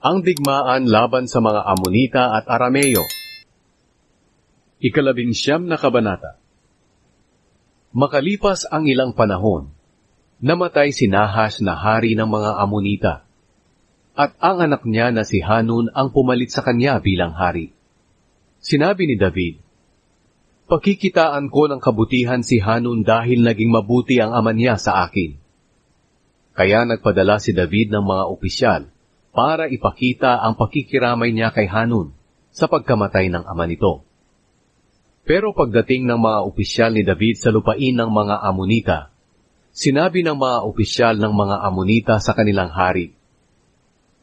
Ang digmaan laban sa mga Amonita at Arameo. Ikalabing siyam na kabanata. Makalipas ang ilang panahon, namatay si Nahas na hari ng mga Amonita, at ang anak niya na si Hanun ang pumalit sa kanya bilang hari. Sinabi ni David, Pakikitaan ko ng kabutihan si Hanun dahil naging mabuti ang ama niya sa akin. Kaya nagpadala si David ng mga opisyal para ipakita ang pakikiramay niya kay Hanun sa pagkamatay ng ama nito. Pero pagdating ng mga opisyal ni David sa lupain ng mga Amonita, sinabi ng mga opisyal ng mga Amonita sa kanilang hari,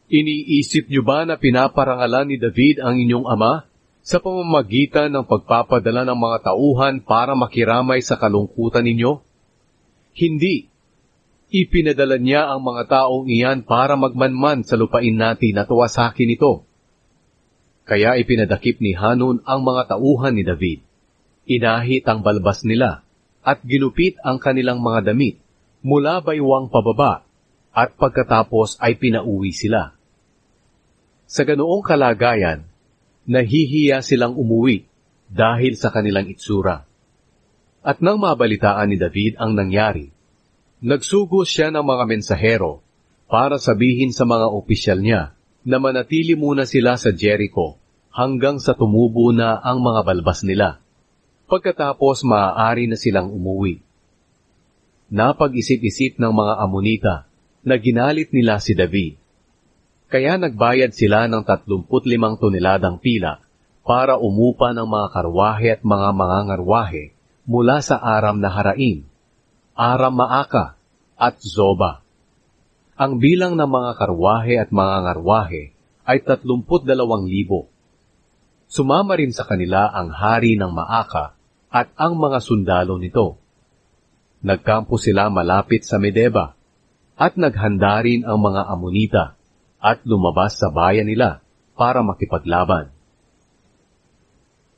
Iniisip niyo ba na pinaparangalan ni David ang inyong ama sa pamamagitan ng pagpapadala ng mga tauhan para makiramay sa kalungkutan ninyo? Hindi. Ipinadala niya ang mga taong iyan para magmanman sa lupain natin at tuwasakin ito. Kaya ipinadakip ni Hanun ang mga tauhan ni David. Inahit ang balbas nila at ginupit ang kanilang mga damit mula baywang pababa at pagkatapos ay pinauwi sila. Sa ganoong kalagayan, nahihiya silang umuwi dahil sa kanilang itsura. At nang mabalitaan ni David ang nangyari, nagsugo siya ng mga mensahero para sabihin sa mga opisyal niya na manatili muna sila sa Jericho hanggang sa tumubo na ang mga balbas nila. Pagkatapos maaari na silang umuwi. Napag-isip-isip ng mga Amonita na ginalit nila si David. Kaya nagbayad sila ng 35 toneladang pila para umupa ng mga karwahe at mga mangangarwahe mula sa Aram na Haraim, Aram Maaka, at Zoba. Ang bilang ng mga karwahe at mga ngarwahe ay 32,000. Sumama rin sa kanila ang hari ng Maaka at ang mga sundalo nito. Nagkampo sila malapit sa Medeba at naghanda rin ang mga Amonita at lumabas sa bayan nila para makipaglaban.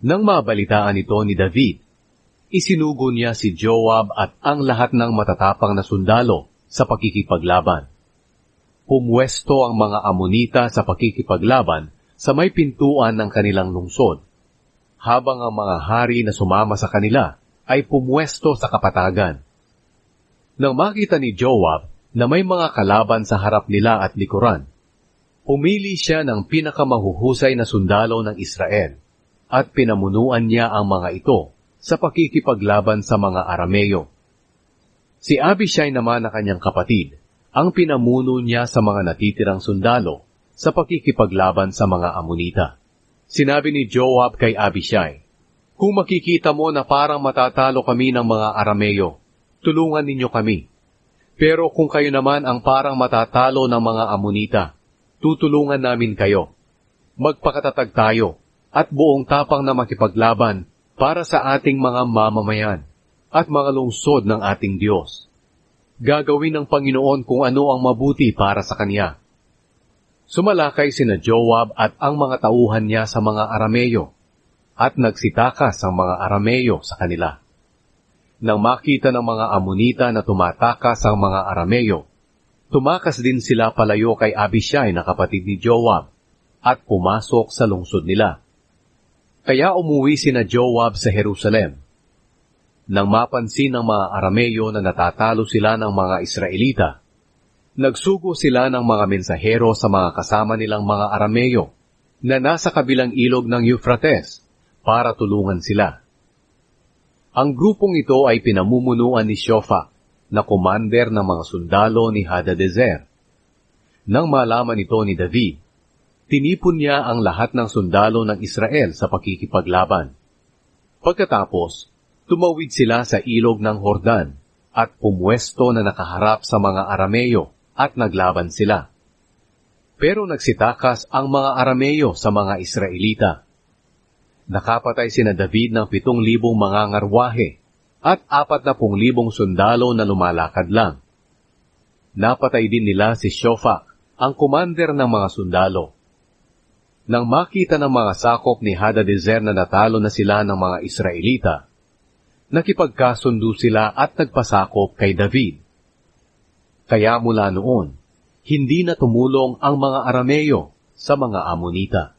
Nang mabalitaan ito ni David, isinugo niya si Joab at ang lahat ng matatapang na sundalo sa pakikipaglaban. Pumwesto ang mga Amonita sa pakikipaglaban sa may pintuan ng kanilang lungsod, habang ang mga hari na sumama sa kanila ay pumwesto sa kapatagan. Nang makita ni Joab na may mga kalaban sa harap nila at likuran, pumili siya ng pinakamahuhusay na sundalo ng Israel at pinamunuan niya ang mga ito sa pakikipaglaban sa mga Arameo. Si Abishai naman na kanyang kapatid, ang pinamuno niya sa mga natitirang sundalo sa pakikipaglaban sa mga Amonita. Sinabi ni Joab kay Abishai, Kung makikita mo na parang matatalo kami ng mga Arameo, tulungan ninyo kami. Pero kung kayo naman ang parang matatalo ng mga Amonita, tutulungan namin kayo. Magpakatatag tayo at buong tapang na makipaglaban para sa ating mga mamamayan at mga lungsod ng ating Diyos. Gagawin ng Panginoon kung ano ang mabuti para sa Kanya. Sumalakay sina Joab at ang mga tauhan niya sa mga Arameyo at nagsitakas ang mga Arameyo sa kanila. Nang makita ng mga Amonita na tumatakas ang mga Arameyo, tumakas din sila palayo kay Abishai na kapatid ni Joab at pumasok sa lungsod nila. Kaya umuwi sina Joab sa Jerusalem. Nang mapansin ng mga Arameyo na natatalo sila ng mga Israelita, nagsugo sila ng mga mensahero sa mga kasama nilang mga Arameyo na nasa kabilang ilog ng Euphrates para tulungan sila. Ang grupong ito ay pinamumunuan ni Shofa na commander ng mga sundalo ni Hadadezer. Nang malaman ito ni David, tinipon niya ang lahat ng sundalo ng Israel sa pakikipaglaban. Pagkatapos, tumawid sila sa ilog ng Hordan at pumwesto na nakaharap sa mga Arameyo at naglaban sila. Pero nagsitakas ang mga Arameyo sa mga Israelita. Nakapatay sina David ng pitong libong mga ngarwahe at apat na pung libong sundalo na lumalakad lang. Napatay din nila si Shofak, ang kumander ng mga sundalo. Nang makita ng mga sakop ni Hadadezer na natalo na sila ng mga Israelita, nakipagkasundo sila at nagpasakop kay David. Kaya mula noon, hindi na tumulong ang mga Arameyo sa mga Amonita.